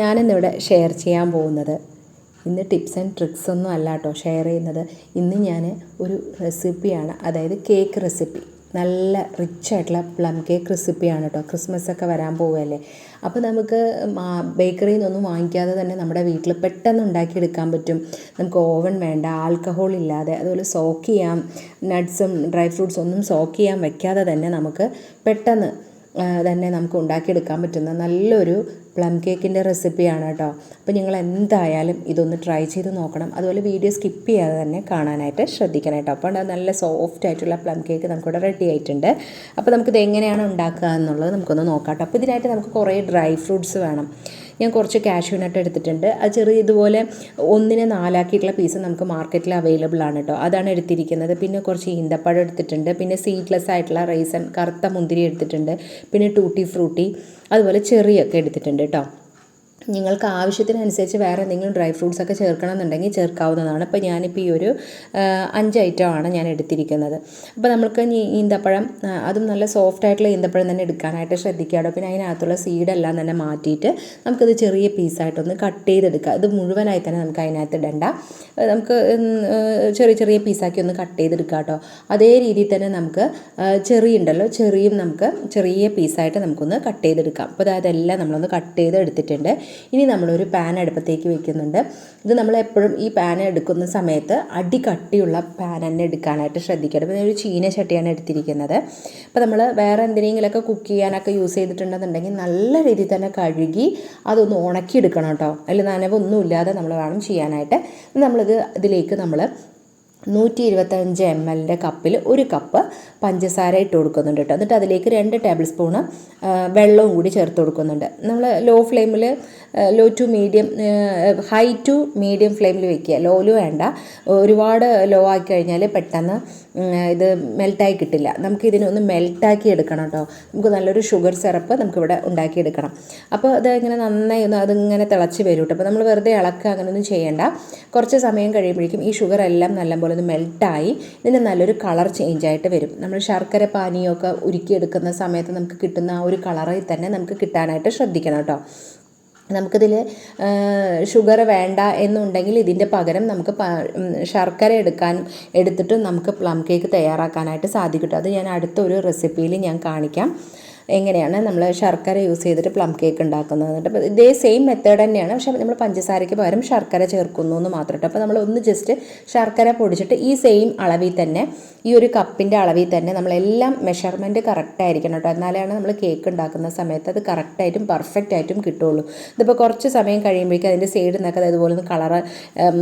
ഞാനിന്നിവിടെ ഷെയർ ചെയ്യാൻ പോകുന്നത്. ഇന്ന് ടിപ്സ് ആൻഡ് ട്രിക്സ് ഒന്നും അല്ല കേട്ടോ ഷെയർ ചെയ്യുന്നത്. ഇന്ന് ഞാൻ ഒരു റെസിപ്പിയാണ് അതായത് കേക്ക് റെസിപ്പി നല്ല റിച്ച് ആയിട്ടുള്ള പ്ലം കേക്ക് റെസിപ്പിയാണ് കേട്ടോ ക്രിസ്മസ് ഒക്കെ വരാൻ പോവുകയല്ലേ? അപ്പോൾ നമുക്ക് ബേക്കറിയിൽ നിന്നൊന്നും വാങ്ങിക്കാതെ തന്നെ നമ്മുടെ വീട്ടിൽ പെട്ടെന്ന് ഉണ്ടാക്കിയെടുക്കാൻ പറ്റും. നമുക്ക് ഓവൻ വേണ്ട ആൽക്കഹോൾ ഇല്ലാതെ അതുപോലെ സോക്ക് ചെയ്യാം. നട്ട്സും ഡ്രൈ ഫ്രൂട്ട്സ് ഒന്നും സോക്ക് ചെയ്യാൻ വെക്കാതെ തന്നെ നമുക്ക് പെട്ടെന്ന് തന്നെ നമുക്ക് ഉണ്ടാക്കിയെടുക്കാൻ പറ്റുന്ന നല്ലൊരു പ്ലം കേക്കിന്റെ റെസിപ്പിയാണ് കേട്ടോ. അപ്പോൾ നിങ്ങൾ എന്തായാലും ഇതൊന്ന് ട്രൈ ചെയ്ത് നോക്കണം. അതുപോലെ വീഡിയോ സ്കിപ്പ് ചെയ്യാതെ തന്നെ കാണാനായിട്ട് ശ്രദ്ധിക്കണം കേട്ടോ. അപ്പോൾ നല്ല സോഫ്റ്റ് ആയിട്ടുള്ള പ്ലം കേക്ക് നമുക്കിവിടെ റെഡി ആയിട്ടുണ്ട്. അപ്പോൾ നമുക്കിത് എങ്ങനെയാണ് ഉണ്ടാക്കുക എന്നുള്ളത് നമുക്കൊന്ന് നോക്കാം കേട്ടോ. അപ്പോൾ ഇതിനായിട്ട് നമുക്ക് കുറേ ഡ്രൈ ഫ്രൂട്ട്സ് വേണം. ഞാൻ കുറച്ച് കാഷ്യൂ നട്ട് എടുത്തിട്ടുണ്ട്. അത് ചെറിയ ഇതുപോലെ ഒന്നിനെ നാലാക്കിയിട്ടുള്ള പീസ് നമുക്ക് മാർക്കറ്റിൽ അവൈലബിൾ ആണ് കേട്ടോ അതാണ് എടുത്തിരിക്കുന്നത്. പിന്നെ കുറച്ച് ഈന്തപ്പഴം എടുത്തിട്ടുണ്ട്. പിന്നെ സീഡ്ലെസ് ആയിട്ടുള്ള റൈസൻ കറുത്ത മുന്തിരി എടുത്തിട്ടുണ്ട്. പിന്നെ ടൂട്ടി ഫ്രൂട്ടി അതുപോലെ ചെറിയൊക്കെ എടുത്തിട്ടുണ്ട് കേട്ടോ നിങ്ങൾക്ക് ആവശ്യത്തിനനുസരിച്ച് വേറെ എന്തെങ്കിലും ഡ്രൈ ഫ്രൂട്ട്സ് ഒക്കെ ചേർക്കണമെന്നുണ്ടെങ്കിൽ ചേർക്കാവുന്നതാണ്. അപ്പോൾ ഞാനിപ്പോൾ ഈ ഒരു അഞ്ച് ഐറ്റമാണ് ഞാൻ എടുത്തിരിക്കുന്നത്. അപ്പോൾ നമുക്ക് ഈന്തപ്പഴം അതും നല്ല സോഫ്റ്റ് ആയിട്ടുള്ള ഈന്തപ്പഴം തന്നെ എടുക്കാനായിട്ട് ശ്രദ്ധിക്കുക പിന്നെ അതിനകത്തുള്ള സീഡെല്ലാം തന്നെ മാറ്റിയിട്ട് നമുക്കത് ചെറിയ പീസായിട്ടൊന്ന് കട്ട് ചെയ്തെടുക്കുക അത് മുഴുവനായി തന്നെ നമുക്ക് അതിനകത്ത് ഇടണ്ട. നമുക്ക് ചെറിയ ചെറിയ പീസാക്കി ഒന്ന് കട്ട് ചെയ്തെടുക്കുക കേട്ടോ. അതേ രീതിയിൽ തന്നെ നമുക്ക് ചെറിയ ഉണ്ടല്ലോ ചെറിയും നമുക്ക് ചെറിയ പീസായിട്ട് നമുക്കൊന്ന് കട്ട് ചെയ്തെടുക്കാം. അപ്പോൾ അതെല്ലാം നമ്മളൊന്ന് കട്ട് ചെയ്ത് എടുത്തിട്ടുണ്ട് ഇനി നമ്മളൊരു പാൻ അടുപ്പത്തേക്ക് വെക്കുന്നുണ്ട്. ഇത് നമ്മൾ എപ്പോഴും ഈ പാൻ എടുക്കുന്ന സമയത്ത് അടി കട്ടിയുള്ള പാൻ തന്നെ എടുക്കാനായിട്ട് ശ്രദ്ധിക്കണം. അപ്പോൾ ഒരു ചീന ചട്ടിയാണ് എടുത്തിരിക്കുന്നത്. അപ്പോൾ നമ്മൾ വേറെ എന്തിനെങ്കിലുമൊക്കെ കുക്ക് ചെയ്യാനൊക്കെ യൂസ് ചെയ്തിട്ടുണ്ടെന്നുണ്ടെങ്കിൽ നല്ല രീതിയിൽ തന്നെ കഴുകി അതൊന്ന് ഉണക്കിയെടുക്കണം കേട്ടോ. അതിൽ നനവൊന്നുമില്ലാതെ നമ്മൾ വേണം ചെയ്യാനായിട്ട്. നമ്മളിത് ഇതിലേക്ക് നമ്മൾ നൂറ്റി ഇരുപത്തഞ്ച് എം എല്ലിന്റെ കപ്പിൽ ഒരു കപ്പ് പഞ്ചസാര ഇട്ട് കൊടുക്കുന്നുണ്ട് കേട്ടോ. എന്നിട്ട് അതിലേക്ക് രണ്ട് ടേബിൾ സ്പൂണ് വെള്ളവും കൂടി ചേർത്ത് കൊടുക്കുന്നുണ്ട്. നമ്മൾ ലോ ഫ്ലെയിമിൽ low to medium high to medium ഫ്ലെയിമിൽ വെക്കുക. ലോയിൽ വേണ്ട. ഒരുപാട് ലോ ആക്കി കഴിഞ്ഞാൽ പെട്ടെന്ന് ഇത് മെൽട്ടായി കിട്ടില്ല. നമുക്ക് ഇതിനൊന്ന് മെൽട്ടാക്കി എടുക്കണം കേട്ടോ. നമുക്ക് നല്ലൊരു ഷുഗർ സിറപ്പ് നമുക്കിവിടെ ഉണ്ടാക്കിയെടുക്കണം അപ്പോൾ അത് ഇങ്ങനെ നന്നായി ഒന്ന് അതിങ്ങനെ തിളച്ച് വരും കേട്ടോ. അപ്പോൾ നമ്മൾ വെറുതെ ഇളക്കുക അങ്ങനെയൊന്നും ചെയ്യേണ്ട. കുറച്ച് സമയം കഴിയുമ്പോഴേക്കും ഈ ഷുഗർ എല്ലാം നല്ലപോലെ ഒന്ന് മെൽട്ടായി ഇതിന് നല്ലൊരു കളർ ചേഞ്ച് ആയിട്ട് വരും. നമ്മൾ ശർക്കര പാനീയമൊക്കെ ഉരുക്കിയെടുക്കുന്ന സമയത്ത് നമുക്ക് കിട്ടുന്ന ആ ഒരു കളറിൽ തന്നെ നമുക്ക് കിട്ടാനായിട്ട് ശ്രദ്ധിക്കണം കേട്ടോ. നമുക്കിതിൽ ഷുഗർ വേണ്ട എന്നുണ്ടെങ്കിൽ ഇതിന്റെ പകരം നമുക്ക് ശർക്കര എടുക്കാൻ എടുത്തിട്ട് നമുക്ക് പ്ലം കേക്ക് തയ്യാറാക്കാനായിട്ട് സാധിക്കും അത് ഞാൻ അടുത്തൊരു റെസിപ്പിയിൽ ഞാൻ കാണിക്കാം. എങ്ങനെയാണ് നമ്മൾ ശർക്കര യൂസ് ചെയ്തിട്ട് പ്ലം കേക്ക് ഉണ്ടാക്കുന്നത് എന്നിട്ട് ഇതേ സെയിം മെത്തേഡ് തന്നെയാണ്. പക്ഷേ നമ്മൾ പഞ്ചസാരയ്ക്ക് പകരം ശർക്കര ചേർക്കുന്നു എന്ന് മാത്രം അപ്പോൾ നമ്മൾ ഒന്ന് ജസ്റ്റ് ശർക്കര പൊടിച്ചിട്ട് ഈ സെയിം അളവിൽ തന്നെ ഈ ഒരു കപ്പിന്റെ അളവിൽ തന്നെ നമ്മളെല്ലാം മെഷർമെന്റ് കറക്റ്റ് ആയിരിക്കണം കേട്ടോ. എന്നാലാണ് നമ്മൾ കേക്ക് ഉണ്ടാക്കുന്ന സമയത്ത് അത് കറക്റ്റായിട്ടും പെർഫെക്റ്റ് ആയിട്ടും കിട്ടുള്ളൂ. ഇതിപ്പോൾ കുറച്ച് സമയം കഴിയുമ്പോഴേക്കും അതിന്റെ സൈഡിൽ നിന്നൊക്കെ അതുപോലെ ഒന്ന് കളറ്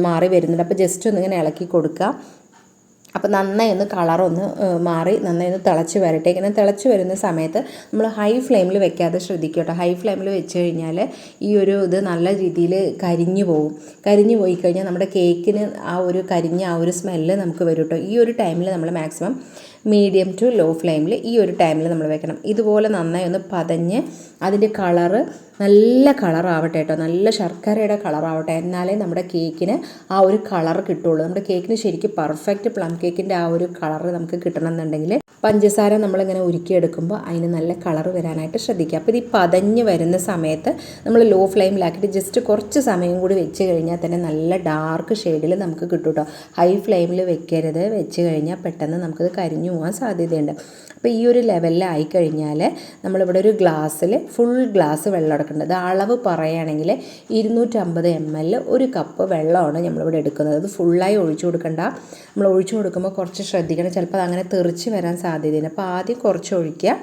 മാറി വരുന്നുണ്ട്. അപ്പോൾ ജസ്റ്റ് ഒന്ന് ഇങ്ങനെ ഇളക്കി കൊടുക്കുക അപ്പോൾ നന്നായി ഒന്ന് കളറൊന്ന് മാറി നന്നായി ഒന്ന് തിളച്ച് വരട്ടെ. ഇങ്ങനെ തിളച്ച് വരുന്ന സമയത്ത് നമ്മൾ ഹൈ ഫ്ലെയിമിൽ വെക്കാതെ ശ്രദ്ധിക്കുക കേട്ടോ. ഹൈ ഫ്ലെയിമിൽ വെച്ച് കഴിഞ്ഞാൽ ഈ ഒരു ഇത് നല്ല രീതിയിൽ കരിഞ്ഞു പോകും കരിഞ്ഞു പോയി കഴിഞ്ഞാൽ നമ്മുടെ കേക്കിന് ആ ഒരു കരിഞ്ഞ ആ ഒരു സ്മെല്ല് നമുക്ക് വരും കേട്ടോ. ഈ ഒരു ടൈമിൽ നമ്മൾ മാക്സിമം മീഡിയം ടു ലോ ഫ്ലെയിമിൽ ഈ ഒരു ടൈമിൽ നമ്മൾ വെക്കണം. ഇതുപോലെ നന്നായി ഒന്ന് പതഞ്ഞ് അതിന്റെ കളറ് നല്ല കളറാവട്ടെ കേട്ടോ നല്ല ശർക്കരയുടെ കളറാവട്ടെ എന്നാലേ നമ്മുടെ കേക്കിന് ആ ഒരു കളർ കിട്ടുള്ളൂ. നമ്മുടെ കേക്കിന് ശരിക്കും പെർഫെക്റ്റ് പ്ലം കേക്കിന്റെ ആ ഒരു കളർ നമുക്ക് കിട്ടണമെന്നുണ്ടെങ്കിൽ പഞ്ചസാര നമ്മളിങ്ങനെ ഉരുക്കിയെടുക്കുമ്പോൾ അതിന് നല്ല കളർ വരാനായിട്ട് ശ്രദ്ധിക്കുക. അപ്പോൾ ഇത് പതഞ്ഞ് വരുന്ന സമയത്ത് നമ്മൾ ലോ ഫ്ലെയിമിലാക്കിയിട്ട് ജസ്റ്റ് കുറച്ച് സമയം കൂടി വെച്ച് കഴിഞ്ഞാൽ തന്നെ നല്ല ഡാർക്ക് ഷെയ്ഡിൽ നമുക്ക് കിട്ടും കേട്ടോ ഹൈ ഫ്ലെയിമിൽ വെക്കരുത്. വെച്ച് കഴിഞ്ഞാൽ പെട്ടെന്ന് നമുക്കത് കരിഞ്ഞു പോകാൻ സാധ്യതയുണ്ട്. അപ്പോൾ ഈ ഒരു ലെവലിലായി കഴിഞ്ഞാൽ നമ്മളിവിടെ ഒരു ഗ്ലാസ്സിൽ ഫുൾ ഗ്ലാസ് വെള്ളം എടുക്കേണ്ടത്. അളവ് പറയുകയാണെങ്കിൽ ഇരുന്നൂറ്റമ്പത് എം എൽ ഒരു കപ്പ് വെള്ളമാണ് നമ്മളിവിടെ എടുക്കുന്നത്. അത് ഫുള്ളായി ഒഴിച്ചു കൊടുക്കണ്ട. നമ്മൾ ഒഴിച്ചു കൊടുക്കുമ്പോൾ കുറച്ച് ശ്രദ്ധിക്കണം. ചിലപ്പോൾ അത് അങ്ങനെ തെറിച്ച് വരാൻ സാധ്യതയുണ്ട്. അപ്പോൾ ആദ്യം കുറച്ച് ഒഴിക്കുക.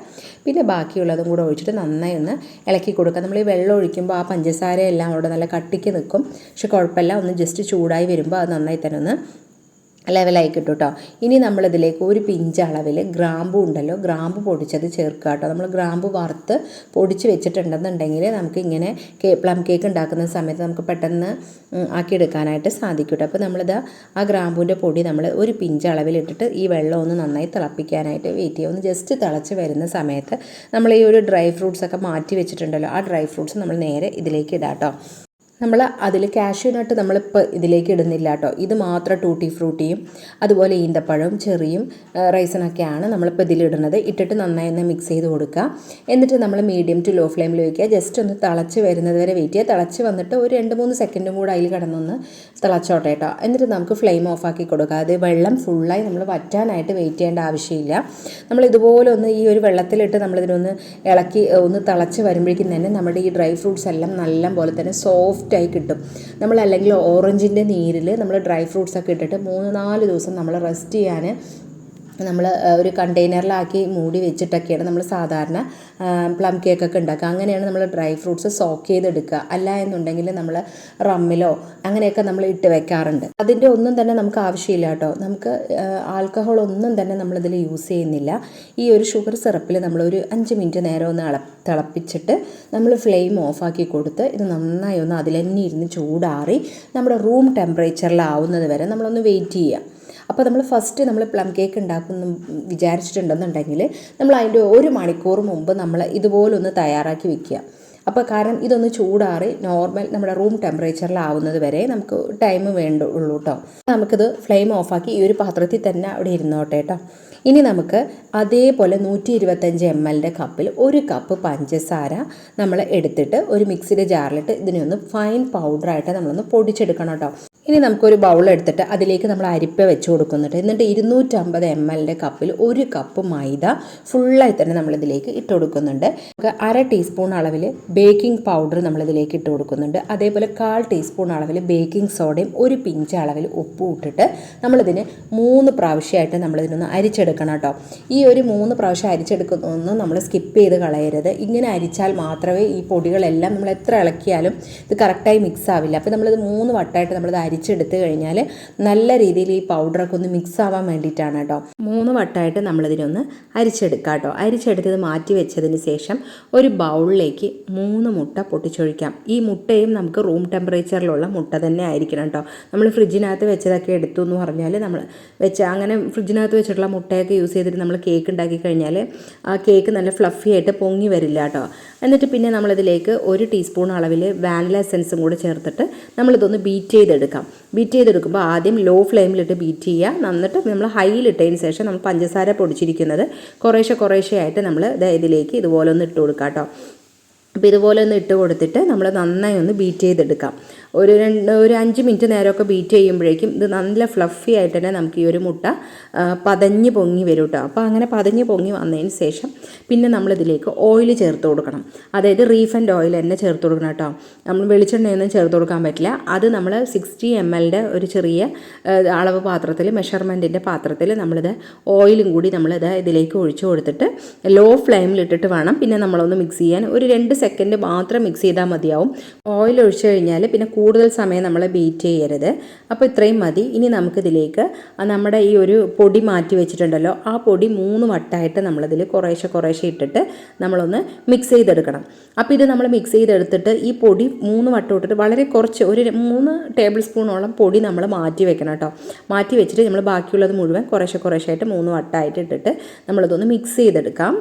പിന്നെ ബാക്കിയുള്ളതും കൂടെ ഒഴിച്ചിട്ട് നന്നായി ഒന്ന് ഇളക്കി കൊടുക്കുക. നമ്മൾ ഈ വെള്ളം ഒഴിക്കുമ്പോൾ ആ പഞ്ചസാര എല്ലാം അവിടെ നല്ല കട്ടിക്ക് നിൽക്കും. പക്ഷെ കുഴപ്പമില്ല. ഒന്ന് ജസ്റ്റ് ചൂടായി വരുമ്പോൾ അത് നന്നായി തന്നെ ഒന്ന് ലെവലായി കിട്ടും കേട്ടോ ഇനി നമ്മളിതിലേക്ക് ഒരു പിഞ്ച് അളവിൽ ഗ്രാമ്പു ഉണ്ടല്ലോ. ഗ്രാമ്പു പൊടിച്ചത് ചേർക്കുക കേട്ടോ നമ്മൾ ഗ്രാമ്പു വറുത്ത് പൊടിച്ച് വെച്ചിട്ടുണ്ടെന്നുണ്ടെങ്കിൽ നമുക്ക് ഇങ്ങനെ കേ പ്ലം കേക്ക് ഉണ്ടാക്കുന്ന സമയത്ത് നമുക്ക് പെട്ടെന്ന് ആക്കിയെടുക്കാനായിട്ട് സാധിക്കും കേട്ടോ അപ്പോൾ നമ്മളിത് ആ ഗ്രാമ്പൂന്റെ പൊടി നമ്മൾ ഒരു പിഞ്ച് അളവിലിട്ടിട്ട് ഈ വെള്ളം ഒന്ന് നന്നായി തിളപ്പിക്കാനായിട്ട് വെയിറ്റ് ചെയ്യുക. ഒന്ന് ജസ്റ്റ് തിളച്ച് വരുന്ന സമയത്ത് നമ്മൾ ഈ ഒരു ഡ്രൈ ഫ്രൂട്ട്സ് ഒക്കെ മാറ്റി വെച്ചിട്ടുണ്ടല്ലോ. ആ ഡ്രൈ ഫ്രൂട്ട്സ് നമ്മൾ നേരെ ഇതിലേക്ക് ഇടാം കേട്ടോ നമ്മൾ അതിൽ കാഷ്യൂ നട്ട് നമ്മളിപ്പോൾ ഇതിലേക്ക് ഇടുന്നില്ല കേട്ടോ ഇത് മാത്രം ടൂട്ടി ഫ്രൂട്ടിയും അതുപോലെ ഈന്തപ്പഴവും ചെറിയും റൈസനൊക്കെയാണ് നമ്മളിപ്പോൾ ഇതിലിടുന്നത് ഇട്ടിട്ട് നന്നായി ഒന്ന് മിക്സ് ചെയ്ത് കൊടുക്കുക എന്നിട്ട് നമ്മൾ മീഡിയം ടു ലോ ഫ്ലെയിമിൽ വയ്ക്കുക ജസ്റ്റ് ഒന്ന് തിളച്ച് വരുന്നത് വരെ വെയിറ്റ് ചെയ്യുക. തിളച്ച് വന്നിട്ട് ഒരു രണ്ട് മൂന്ന് സെക്കൻഡും കൂടെ അതിൽ കിടന്നൊന്ന് തിളച്ചോട്ടെ കേട്ടോ എന്നിട്ട് നമുക്ക് ഫ്ലെയിം ഓഫാക്കി കൊടുക്കുക അത് വെള്ളം ഫുള്ളായി നമ്മൾ വറ്റാനായിട്ട് വെയിറ്റ് ചെയ്യേണ്ട ആവശ്യമില്ല. നമ്മൾ ഇതുപോലെ ഒന്ന് ഈ ഒരു വെള്ളത്തിലിട്ട് നമ്മളിതിനൊന്ന് ഇളക്കി ഒന്ന് തിളച്ച് വരുമ്പോഴേക്കും തന്നെ നമ്മുടെ ഈ ഡ്രൈ ഫ്രൂട്ട്സ് എല്ലാം നല്ല പോലെ തന്നെ സോഫ്റ്റായി കിട്ടും. നമ്മൾ അല്ലെങ്കിൽ ഓറഞ്ചിന്റെ നീരിൽ നമ്മൾ ഡ്രൈ ഫ്രൂട്ട്സ് ഒക്കെ ഇട്ടിട്ട് മൂന്ന് നാല് ദിവസം നമ്മൾ റെസ്റ്റ് ചെയ്യാൻ നമ്മൾ ഒരു കണ്ടെയ്നറിലാക്കി മൂടി വെച്ചിട്ടൊക്കെയാണ് നമ്മൾ സാധാരണ പ്ലം കേക്കൊക്കെ ഉണ്ടാക്കുക. അങ്ങനെയാണ് നമ്മൾ ഡ്രൈ ഫ്രൂട്ട്സ് സോക്ക് ചെയ്തെടുക്കുക. അല്ല എന്നുണ്ടെങ്കിൽ നമ്മൾ റമ്മിലോ അങ്ങനെയൊക്കെ നമ്മൾ ഇട്ട് വെക്കാറുണ്ട്. അതിന്റെ ഒന്നും തന്നെ നമുക്ക് ആവശ്യമില്ല കേട്ടോ. നമുക്ക് ആൽക്കഹോൾ ഒന്നും തന്നെ നമ്മളിതിൽ യൂസ് ചെയ്യുന്നില്ല. ഈ ഒരു ഷുഗർ സിറപ്പിൽ നമ്മളൊരു അഞ്ച് മിനിറ്റ് നേരം ഒന്ന് അള തിളപ്പിച്ചിട്ട് നമ്മൾ ഫ്ലെയിം ഓഫാക്കി കൊടുത്ത് ഇത് നന്നായി ഒന്ന് അതിൽ തന്നെ ഇരുന്ന് ചൂടാറി നമ്മുടെ റൂം ടെമ്പറേച്ചറിലാവുന്നത് വരെ നമ്മളൊന്ന് വെയിറ്റ് ചെയ്യുക. അപ്പോൾ നമ്മൾ ഫസ്റ്റ് നമ്മൾ പ്ലം കേക്ക് ഉണ്ടാക്കുന്നു വിചാരിച്ചിട്ടുണ്ടെന്നുണ്ടെങ്കിൽ നമ്മൾ അതിന്റെ ഒരു മണിക്കൂർ മുമ്പ് നമ്മൾ ഇതുപോലൊന്ന് തയ്യാറാക്കി വെക്കുക അപ്പോൾ കാരണം ഇതൊന്ന് ചൂടാറി നോർമൽ നമ്മുടെ റൂം ടെമ്പറേച്ചറിലാവുന്നത് വരെ നമുക്ക് ടൈം വേണ്ടുള്ളൂ കേട്ടോ നമുക്കിത് ഫ്ലെയിം ഓഫാക്കി ഈ ഒരു പാത്രത്തിൽ തന്നെ അവിടെ ഇരുന്നോട്ടെ കേട്ടോ ഇനി നമുക്ക് അതേപോലെ നൂറ്റി ഇരുപത്തഞ്ച് എം എല്ലിന്റെ കപ്പിൽ ഒരു കപ്പ് പഞ്ചസാര നമ്മൾ എടുത്തിട്ട് ഒരു മിക്സിയുടെ ജാറിലിട്ട് ഇതിനെ ഒന്ന് ഫൈൻ പൗഡറായിട്ട് നമ്മളൊന്ന് പൊടിച്ചെടുക്കണം കേട്ടോ ഇനി നമുക്കൊരു ബൗൾ എടുത്തിട്ട് അതിലേക്ക് നമ്മൾ അരിപ്പ വെച്ച് കൊടുക്കുന്നുണ്ട്. എന്നിട്ട് ഇരുന്നൂറ്റമ്പത് എം എല്ലിന്റെ കപ്പിൽ ഒരു കപ്പ് മൈദ ഫുള്ളായി തന്നെ നമ്മളിതിലേക്ക് ഇട്ട് കൊടുക്കുന്നുണ്ട്. നമുക്ക് അര ടീസ്പൂൺ അളവിൽ ബേക്കിംഗ് പൗഡർ നമ്മളിതിലേക്ക് ഇട്ട് കൊടുക്കുന്നുണ്ട്. അതേപോലെ കാൽ ടീസ്പൂൺ അളവിൽ ബേക്കിംഗ് സോഡയും ഒരു പിഞ്ച് അളവിൽ ഉപ്പും ഇട്ടിട്ട് നമ്മളിതിന് മൂന്ന് പ്രാവശ്യമായിട്ട് നമ്മളിതിനൊന്ന് അരിച്ചെടുക്കണം കേട്ടോ. ഈ ഒരു മൂന്ന് പ്രാവശ്യം അരിച്ചെടുക്കുന്നൊന്നും നമ്മൾ സ്കിപ്പ് ചെയ്ത് കളയരുത്. ഇങ്ങനെ അരിച്ചാൽ മാത്രമേ ഈ പൊടികളെല്ലാം നമ്മൾ എത്ര ഇളക്കിയാലും ഇത് കറക്റ്റായി മിക്സ് ആവില്ല. അപ്പോൾ നമ്മളിത് മൂന്ന് വട്ടമായിട്ട് നമ്മളിത് അരിച്ചെടുത്ത് കഴിഞ്ഞാൽ നല്ല രീതിയിൽ ഈ പൗഡറൊക്കെ ഒന്ന് മിക്സ് ആവാൻ വേണ്ടിയിട്ടാണ് കേട്ടോ. മൂന്ന് വട്ടമായിട്ട് നമ്മളിതിനൊന്ന് അരിച്ചെടുക്കാം കേട്ടോ. അരിച്ചെടുത്തത് മാറ്റി വെച്ചതിന് ശേഷം ഒരു ബൗളിലേക്ക് മൂന്ന് മുട്ട പൊട്ടിച്ചൊഴിക്കാം. ഈ മുട്ടയും നമുക്ക് റൂം ടെമ്പറേച്ചറിലുള്ള മുട്ട തന്നെ ആയിരിക്കണം കേട്ടോ. നമ്മൾ ഫ്രിഡ്ജിനകത്ത് വെച്ചതൊക്കെ എടുത്തു എന്ന് പറഞ്ഞാൽ നമ്മൾ വെച്ച അങ്ങനെ ഫ്രിഡ്ജിനകത്ത് വെച്ചിട്ടുള്ള മുട്ടയൊക്കെ യൂസ് ചെയ്തിട്ട് നമ്മൾ കേക്ക് ഉണ്ടാക്കി കഴിഞ്ഞാൽ ആ കേക്ക് നല്ല ഫ്ലഫി ആയിട്ട് പൊങ്ങി വരില്ല കേട്ടോ എന്നിട്ട് പിന്നെ നമ്മളിതിലേക്ക് ഒരു ടീസ്പൂൺ അളവിൽ വാനില എസൻസും കൂടെ ചേർത്തിട്ട് നമ്മളിതൊന്ന് ബീറ്റ് ചെയ്തെടുക്കാം. ബീറ്റ് ചെയ്തെടുക്കുമ്പോൾ ആദ്യം ലോ ഫ്ലെയിമിലിട്ട് ബീറ്റ് ചെയ്യുക എന്നിട്ട് നമ്മൾ ഹൈയിലിട്ടതിന് ശേഷം നമ്മൾ പഞ്ചസാര പൊടിച്ചിരിക്കുന്നത് കുറേശ്ശെ കുറേശ്ശെ ആയിട്ട് നമ്മൾ ഇതിലേക്ക് ഇതുപോലെ ഒന്ന് ഇട്ട് കൊടുക്കാം കേട്ടോ അപ്പോൾ ഇതുപോലെ ഒന്ന് ഇട്ട് കൊടുത്തിട്ട് നമ്മൾ നന്നായി ഒന്ന് ബീറ്റ് ചെയ്തെടുക്കാം. ഒരു രണ്ട് ഒരു അഞ്ച് മിനിറ്റ് നേരമൊക്കെ ബീറ്റ് ചെയ്യുമ്പോഴേക്കും ഇത് നല്ല ഫ്ലഫി ആയിട്ട് തന്നെ നമുക്ക് ഈ ഒരു മുട്ട പതഞ്ഞ് പൊങ്ങി വരും കേട്ടോ അപ്പോൾ അങ്ങനെ പതഞ്ഞ് പൊങ്ങി വന്നതിന് ശേഷം പിന്നെ നമ്മളിതിലേക്ക് ഓയിൽ ചേർത്ത് കൊടുക്കണം. അതായത് റീഫൻഡ് ഓയിൽ തന്നെ ചേർത്ത് കൊടുക്കണം കേട്ടോ നമ്മൾ വെളിച്ചെണ്ണയൊന്നും ചേർത്ത് കൊടുക്കാൻ പറ്റില്ല. അത് നമ്മൾ സിക്സ്റ്റി എം എല്ലിന്റെ ഒരു ചെറിയ അളവ് പാത്രത്തിൽ മെഷർമെന്റിന്റെ പാത്രത്തിൽ നമ്മളിത് ഓയിലും കൂടി നമ്മളിത് ഇതിലേക്ക് ഒഴിച്ചു കൊടുത്തിട്ട് ലോ ഫ്ലെയിമിലിട്ടിട്ട് വേണം. പിന്നെ നമ്മളൊന്ന് മിക്സ് ചെയ്യാൻ. ഒരു രണ്ട് മാത്രം മിക്സ് ചെയ്താൽ മതിയാവും. ഓയിൽ ഒഴിച്ചു കഴിഞ്ഞാൽ പിന്നെ കൂടുതൽ സമയം നമ്മൾ ബീറ്റ് ചെയ്യരുത്. അപ്പോൾ ഇത്രയും മതി. ഇനി നമുക്കിതിലേക്ക് നമ്മുടെ ഈ ഒരു പൊടി മാറ്റി വെച്ചിട്ടുണ്ടല്ലോ ആ പൊടി മൂന്ന് വട്ടമായിട്ട് നമ്മളിതിൽ കുറേശ്ശെ കുറേശ്ശെ ഇട്ടിട്ട് നമ്മളൊന്ന് മിക്സ് ചെയ്തെടുക്കണം. അപ്പോൾ ഇത് നമ്മൾ മിക്സ് ചെയ്തെടുത്തിട്ട് ഈ പൊടി മൂന്ന് വട്ടം ഇട്ടിട്ട് വളരെ കുറച്ച് ഒരു മൂന്ന് ടേബിൾ സ്പൂണോളം പൊടി നമ്മൾ മാറ്റി വെക്കണം കേട്ടോ. മാറ്റി വെച്ചിട്ട് നമ്മൾ ബാക്കിയുള്ളത് മുഴുവൻ കുറേശ്ശെ കുറേശ്ശെ ആയിട്ട് മൂന്ന് വട്ടമായിട്ട് ഇട്ടിട്ട് നമ്മളിതൊന്ന് മിക്സ് ചെയ്തെടുക്കാം.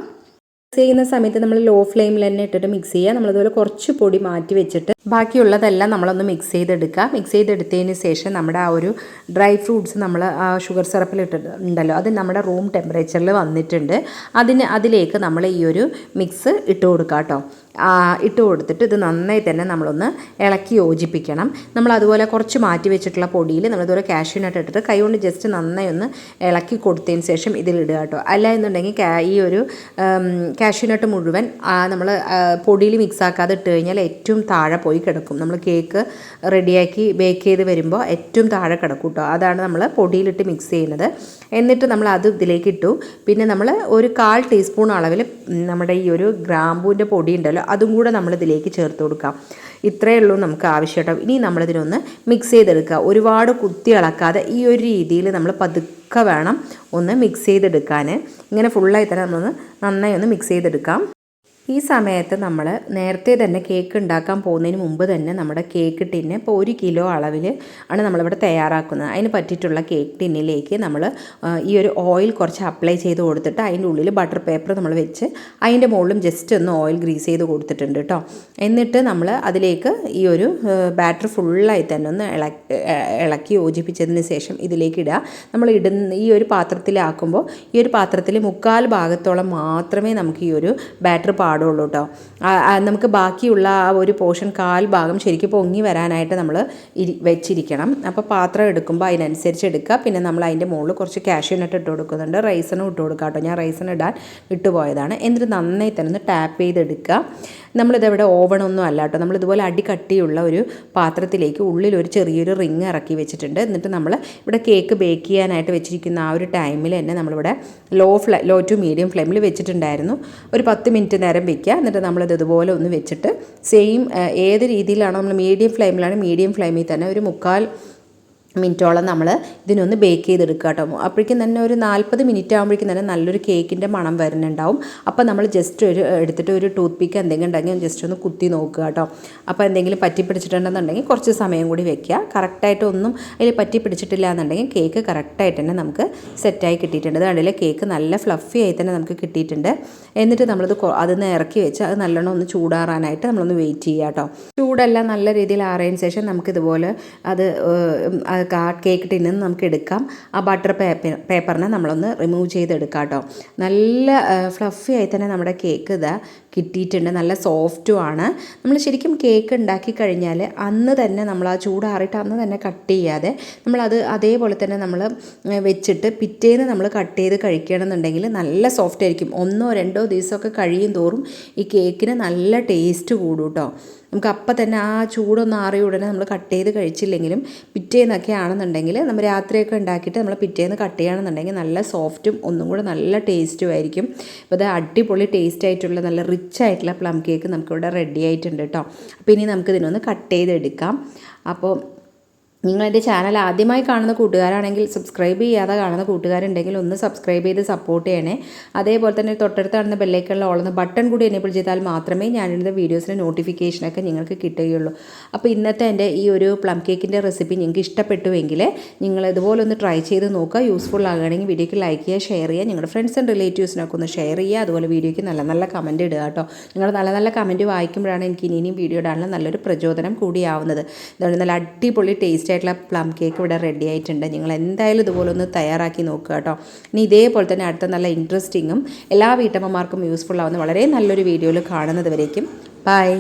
ചെയ്യുന്ന സമയത്ത് നമ്മൾ ലോ ഫ്ലെയിമിൽ തന്നെ ഇട്ടിട്ട് മിക്സ് ചെയ്യുക. നമ്മളതുപോലെ കുറച്ച് പൊടി മാറ്റി വെച്ചിട്ട് ബാക്കിയുള്ളതെല്ലാം നമ്മളൊന്ന് മിക്സ് ചെയ്തെടുക്കുക. മിക്സ് ചെയ്തെടുത്തതിന് ശേഷം നമ്മുടെ ആ ഒരു ഡ്രൈ ഫ്രൂട്ട്സ് നമ്മൾ ആ ഷുഗർ സിറപ്പിൽ ഇട്ടിട്ടുണ്ടല്ലോ. അത് നമ്മുടെ റൂം ടെമ്പറേച്ചറിൽ വന്നിട്ടുണ്ട്. അതിന് അതിലേക്ക് നമ്മൾ ഈ ഒരു മിക്സ് ഇട്ട് കൊടുക്കുക കേട്ടോ. ഇട്ട് കൊടുത്തിട്ട് ഇത് നന്നായി തന്നെ നമ്മളൊന്ന് ഇളക്കി യോജിപ്പിക്കണം. നമ്മൾ അതുപോലെ കുറച്ച് മാറ്റി വെച്ചിട്ടുള്ള പൊടിയിൽ നമ്മളിതുപോലെ കാഷ്യൂനട്ട് ഇട്ടിട്ട് കൈ കൊണ്ട് ജസ്റ്റ് നന്നായി ഒന്ന് ഇളക്കി കൊടുത്തതിന് ശേഷം ഇതിലിടുക കേട്ടോ. അല്ല എന്നുണ്ടെങ്കിൽ ഈ ഒരു കാഷ്യൂനട്ട് മുഴുവൻ നമ്മൾ പൊടിയിൽ മിക്സ് ആക്കാതെ ഇട്ട് കഴിഞ്ഞാൽ ഏറ്റവും താഴെ പോയി കിടക്കും. നമ്മൾ കേക്ക് റെഡിയാക്കി ബേക്ക് ചെയ്ത് വരുമ്പോൾ ഏറ്റവും താഴെ കിടക്കും കേട്ടോ. അതാണ് നമ്മൾ പൊടിയിലിട്ട് മിക്സ് ചെയ്യുന്നത്. എന്നിട്ട് നമ്മൾ അത് ഇതിലേക്ക് ഇട്ടു. പിന്നെ നമ്മൾ ഒരു കാൽ ടീസ്പൂൺ അളവിൽ നമ്മുടെ ഈ ഒരു ഗ്രാമ്പൂവിന്റെ പൊടി ഉണ്ടല്ലോ അതും കൂടെ നമ്മളിതിലേക്ക് ചേർത്ത് കൊടുക്കാം. ഇത്രയേ ഉള്ളൂ നമുക്ക് ആവശ്യമായിട്ട്. ഇനി നമ്മളിതിനൊന്ന് മിക്സ് ചെയ്തെടുക്കുക. ഒരുപാട് കുത്തി ഇളക്കാതെ ഈ ഒരു രീതിയിൽ നമ്മൾ പതുക്കെ വേണം ഒന്ന് മിക്സ് ചെയ്തെടുക്കാൻ ഇങ്ങനെ ഫുള്ളായി തന്നെ നമ്മളൊന്ന് നന്നായി ഒന്ന് മിക്സ് ചെയ്തെടുക്കാം. ഈ സമയത്ത് നമ്മൾ നേരത്തെ തന്നെ കേക്ക് ഉണ്ടാക്കാൻ പോകുന്നതിന് മുമ്പ് തന്നെ നമ്മുടെ കേക്ക് ടിന്ന് ഇപ്പോൾ ഒരു കിലോ അളവിൽ ആണ് നമ്മളിവിടെ തയ്യാറാക്കുന്നത്. അതിന് പറ്റിയിട്ടുള്ള കേക്ക് ടിന്നിലേക്ക് നമ്മൾ ഈ ഒരു ഓയിൽ കുറച്ച് അപ്ലൈ ചെയ്ത് കൊടുത്തിട്ട് അതിന്റെ ഉള്ളിൽ ബട്ടർ പേപ്പർ നമ്മൾ വെച്ച് അതിന്റെ മുകളിലും ജസ്റ്റ് ഒന്ന് ഓയിൽ ഗ്രീസ് ചെയ്ത് കൊടുത്തിട്ടുണ്ട് കേട്ടോ എന്നിട്ട് നമ്മൾ അതിലേക്ക് ഈ ഒരു ബാറ്റർ ഫുള്ളായി തന്നെ ഒന്ന് ഇളക്കി ഇളക്കി യോജിപ്പിച്ചതിന് ശേഷം ഇതിലേക്ക് ഇടുക. നമ്മൾ ഇടുന്ന ഈ ഒരു പാത്രത്തിലാക്കുമ്പോൾ ഈ ഒരു പാത്രത്തിൽ മുക്കാൽ ഭാഗത്തോളം മാത്രമേ നമുക്ക് ഈ ഒരു ബാറ്റർ കേട്ടോ ആ, ആ, നമുക്ക് ബാക്കിയുള്ള ആ ഒരു പോർഷൻ കാൽ ഭാഗം ശരിക്കും പൊങ്ങി വരാനായിട്ട് നമ്മൾ വെച്ചിരിക്കണം. അപ്പോൾ പാത്രം എടുക്കുമ്പോൾ അതിനനുസരിച്ച് എടുക്കുക. പിന്നെ നമ്മൾ അതിന്റെ മുകളിൽ കുറച്ച് കാഷ്യൂ നട്ട് ഇട്ട് കൊടുക്കുന്നുണ്ട്. റൈസനും ഇട്ട് കൊടുക്കുക കേട്ടോ ഞാൻ റൈസൺ ഇടാൻ ഇട്ടുപോയതാണ് എന്നിട്ട് നന്നായി തന്നെ ഒന്ന് ടാപ്പ് ചെയ്തെടുക്കുക. നമ്മളിതവിടെ ഓവണൊന്നും അല്ല കേട്ടോ നമ്മളിതുപോലെ അടി കട്ടിയുള്ള ഒരു പാത്രത്തിലേക്ക് ഉള്ളിൽ ഒരു ചെറിയൊരു റിങ് ഇറക്കി വെച്ചിട്ടുണ്ട്. എന്നിട്ട് നമ്മൾ ഇവിടെ കേക്ക് ബേക്ക് ചെയ്യാനായിട്ട് വെച്ചിരിക്കുന്ന ആ ഒരു ടൈമിൽ തന്നെ നമ്മളിവിടെ ലോ ഫ്ലെ ലോ ടു മീഡിയം ഫ്ലെയിമിൽ വെച്ചിട്ടുണ്ടായിരുന്നു. ഒരു പത്ത് മിനിറ്റ് നേരം വെക്കുക. എന്നിട്ട് നമ്മളിത് ഇതുപോലെ ഒന്ന് വെച്ചിട്ട് സെയിം ഏത് രീതിയിലാണോ നമ്മൾ മീഡിയം ഫ്ലെയിമിലാണ് മീഡിയം ഫ്ലെയിമിൽ തന്നെ ഒരു മുക്കാൽ മിനിറ്റോളം നമ്മൾ ഇതിനൊന്ന് ബേക്ക് ചെയ്തെടുക്കുക കേട്ടോ. അപ്പോഴേക്കും തന്നെ ഒരു നാൽപ്പത് മിനിറ്റ് ആകുമ്പോഴേക്കും തന്നെ നല്ലൊരു കേക്കിന്റെ മണം വരുന്നുണ്ടാവും. അപ്പോൾ നമ്മൾ ജസ്റ്റ് ഒരു എടുത്തിട്ട് ഒരു ടൂത്ത് പിക്ക് എന്തെങ്കിലും ഉണ്ടെങ്കിൽ ജസ്റ്റ് ഒന്ന് കുത്തി നോക്കുക കേട്ടോ. അപ്പോൾ എന്തെങ്കിലും പറ്റി പിടിച്ചിട്ടുണ്ടെന്നുണ്ടെങ്കിൽ കുറച്ച് സമയം കൂടി വെക്കുക. കറക്റ്റായിട്ട് ഒന്നും അതിൽ പറ്റി പിടിച്ചിട്ടില്ല എന്നുണ്ടെങ്കിൽ കേക്ക് കറക്റ്റായിട്ട് തന്നെ നമുക്ക് സെറ്റായി കിട്ടിയിട്ടുണ്ട്. അതുകൊണ്ടിൽ കേക്ക് നല്ല ഫ്ലഫി ആയി തന്നെ നമുക്ക് കിട്ടിയിട്ടുണ്ട്. എന്നിട്ട് നമ്മളത് അത് ഇറക്കി വെച്ച് അത് നല്ലോണം ഒന്ന് ചൂടാറാനായിട്ട് നമ്മളൊന്ന് വെയിറ്റ് ചെയ്യുക കേട്ടോ. ചൂടെല്ലാം നല്ല രീതിയിൽ ആറിയതിന് ശേഷം നമുക്കിതുപോലെ അത് ഏഹ്, അത് കാ- കേക്ക് ടിന്നിൽ നിന്ന് നമുക്ക് എടുക്കാം. ആ ബട്ടർ പേപ്പർ പേപ്പറിനെ നമ്മളൊന്ന് റിമൂവ് ചെയ്തെടുക്കാം കേട്ടോ. നല്ല ഫ്ലഫി ആയി തന്നെ നമ്മുടെ കേക്ക് ഇതാ കിട്ടിയിട്ടുണ്ട്. നല്ല സോഫ്റ്റും ആണ്. നമ്മൾ ശരിക്കും കേക്ക് ഉണ്ടാക്കി കഴിഞ്ഞാൽ അന്ന് തന്നെ നമ്മൾ ആ ചൂടാറിയിട്ട് അന്ന് തന്നെ കട്ട് ചെയ്യാതെ നമ്മളത് അതേപോലെ തന്നെ നമ്മൾ വെച്ചിട്ട് പിറ്റേന്ന് നമ്മൾ കട്ട് ചെയ്ത് കഴിക്കുകയാണെന്നുണ്ടെങ്കിൽ നല്ല സോഫ്റ്റ് ആയിരിക്കും. ഒന്നോ രണ്ടോ ദിവസമൊക്കെ കഴിയും തോറും ഈ കേക്കിന് നല്ല ടേസ്റ്റ് കൂടും കേട്ടോ. നമുക്ക് അപ്പം തന്നെ ആ ചൂടൊന്നും ആറിയ ഉടനെ നമ്മൾ കട്ട് ചെയ്ത് കഴിച്ചില്ലെങ്കിലും പിറ്റേന്നൊക്കെ ആണെന്നുണ്ടെങ്കിൽ നമ്മൾ രാത്രിയൊക്കെ ഉണ്ടാക്കിയിട്ട് നമ്മൾ പിറ്റേന്ന് കട്ട് ചെയ്യുകയാണെന്നുണ്ടെങ്കിൽ നല്ല സോഫ്റ്റും ഒന്നും കൂടെ നല്ല ടേസ്റ്റും ആയിരിക്കും. അപ്പോൾ അത് അടിപൊളി ടേസ്റ്റ് ആയിട്ടുള്ള നല്ല റിച്ച് ആയിട്ടുള്ള പ്ലം കേക്ക് നമുക്കിവിടെ റെഡി ആയിട്ടുണ്ട് കേട്ടോ. അപ്പോൾ ഇനി നമുക്കിതിനൊന്ന് കട്ട് ചെയ്തെടുക്കാം. അപ്പോൾ നിങ്ങൾ എന്റെ ചാനൽ ആദ്യമായി കാണുന്ന കൂട്ടുകാരാണെങ്കിൽ സബ്സ്ക്രൈബ് ചെയ്യാതെ കാണുന്ന കൂട്ടുകാരുണ്ടെങ്കിൽ ഒന്ന് സബ്സ്ക്രൈബ് ചെയ്ത് സപ്പോർട്ട് ചെയ്യണേ. അതേപോലെ തന്നെ തൊട്ടടുത്ത് കാണുന്ന ബെല്ലൈക്കണിൽ ഓളുന്ന ബട്ടൺ കൂടി എനേബിൾ ചെയ്താൽ മാത്രമേ ഞാനിടുന്ന വീഡിയോസിന്റെ നോട്ടിഫിക്കേഷനൊക്കെ നിങ്ങൾക്ക് കിട്ടുകയുള്ളൂ. അപ്പോൾ ഇന്നത്തെ എന്റെ ഈ ഒരു പ്ലം കേക്കിന്റെ റെസിപ്പി നിങ്ങൾക്ക് ഇഷ്ടപ്പെട്ടുവെങ്കിൽ നിങ്ങൾ ഇതുപോലെ ഒന്ന് ട്രൈ ചെയ്ത് നോക്കുക. യൂസ്ഫുൾ ആകുകയാണെങ്കിൽ വീഡിയോക്ക് ലൈക്ക് ചെയ്യുക ഷെയർ ചെയ്യുക. നിങ്ങളുടെ ഫ്രണ്ട്സ് ആൻഡ് റിലേറ്റീവ്സിനൊക്കെ ഒന്ന് ഷെയർ ചെയ്യുക. അതുപോലെ വീഡിയോയ്ക്ക് നല്ല നല്ല കമന്റ് ഇടുക കേട്ടോ. നിങ്ങൾ നല്ല നല്ല കമന്റ് വായിക്കുമ്പോഴാണ് എനിക്ക് ഇനി ഇനിയും വീഡിയോ ഇടാനുള്ള നല്ലൊരു പ്രചോദനം കൂടിയാവുന്നത്. ഇതുകൊണ്ട് നല്ല അടിപൊളി ടേസ്റ്റ് ആയിട്ടുള്ള പ്ലം കേക്ക് ഇവിടെ റെഡി ആയിട്ടുണ്ട്. നിങ്ങൾ എന്തായാലും ഇതുപോലെ ഒന്ന് തയ്യാറാക്കി നോക്കുക കേട്ടോ. ഇനി ഇതേപോലെ തന്നെ അടുത്ത നല്ല ഇൻട്രസ്റ്റിങ്ങും എല്ലാ വീട്ടമ്മമാർക്കും യൂസ്ഫുൾ ആവുന്ന വളരെ നല്ലൊരു വീഡിയോയിൽ കാണുന്നത് വരേക്കും. ബൈ